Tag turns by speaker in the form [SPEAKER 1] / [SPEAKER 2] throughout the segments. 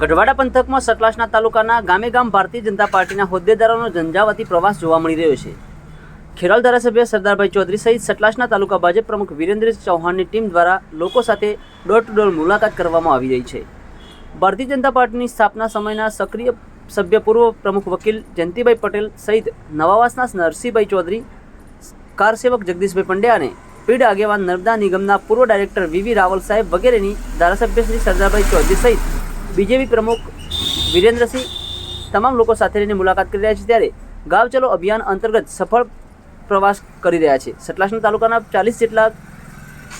[SPEAKER 1] ગઢવાડા પંથકમાં સતલાસના તાલુકાના ગામે ગામ ભારતીય જનતા પાર્ટીના હોદ્દેદારોનો ઝંઝાવાતી પ્રવાસ જોવા મળી રહ્યો છે. ખેરાલ ધારાસભ્ય સરદારભાઈ ચૌધરી સહિત સતલાસના તાલુકા ભાજપ પ્રમુખ વિરેન્દ્રસિંહ ચૌહાણની ટીમ દ્વારા લોકો સાથે ડોર ટુ ડોર મુલાકાત કરવામાં આવી રહી છે. ભારતીય જનતા પાર્ટીની સ્થાપના સમયના સક્રિય સભ્ય પૂર્વ પ્રમુખ વકીલ જયંતિભાઈ પટેલ સહિત નવાવાસના નરસિંહભાઈ ચૌધરી કારસેવક જગદીશભાઈ પંડ્યા અને પીડ આગેવાન નર્મદા નિગમના પૂર્વ ડાયરેક્ટર વીવી રાવલ સાહેબ વગેરેની ધારાસભ્ય શ્રી સરદારભાઈ ચૌધરી સહિત બીજેપી પ્રમુખ વિરેન્દ્રસિંહ તમામ લોકો સાથે રહીને મુલાકાત કરી રહ્યા છે ત્યારે ગાવ ચલો અભિયાન અંતર્ગત સફળ પ્રવાસ કરી રહ્યા છે. સતલાસણ તાલુકાના ચાલીસ જેટલા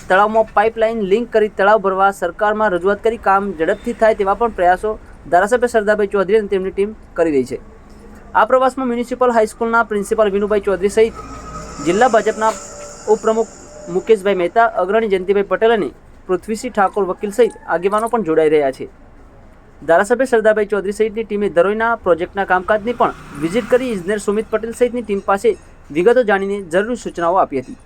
[SPEAKER 1] તળાવમાં પાઇપલાઇન લિંક કરી તળાવ ભરવા સરકારમાં રજૂઆત કરી કામ ઝડપથી થાય તેવા પણ પ્રયાસો ધારાસભ્ય સરદારભાઈ ચૌધરી અને તેમની ટીમ કરી રહી છે. આ પ્રવાસમાં મ્યુનિસિપલ હાઈસ્કૂલના પ્રિન્સિપાલ વિનુભાઈ ચૌધરી સહિત જિલ્લા ભાજપના ઉપપ્રમુખ મુકેશભાઈ મહેતા, અગ્રણી જયંતિભાઈ પટેલ અને પૃથ્વીસિંહ ઠાકોર વકીલ સહિત આગેવાનો પણ જોડાઈ રહ્યા છે. ધારાસભ્ય સરદારભાઈ ચૌધરી સહિતની ટીમે ધરોઈના પ્રોજેક્ટના કામકાજની પણ વિઝિટ કરી ઇજનેર સુમિત પટેલ સહિતની ટીમ પાસે વિગતો જાણીને જરૂરી સૂચનાઓ આપી હતી.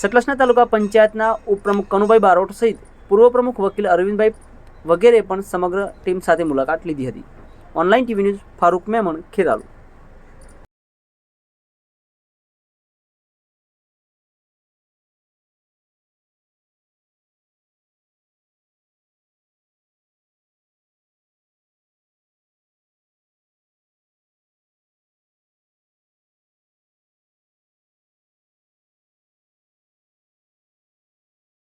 [SPEAKER 1] સતલસના તાલુકા પંચાયતના ઉપપ્રમુખ કનુભાઈ બારોટ સહિત પૂર્વ પ્રમુખ વકીલ અરવિંદભાઈ વગેરે પણ સમગ્ર ટીમ સાથે મુલાકાત લીધી હતી. Online TV news Farooq Memon, Kheralu.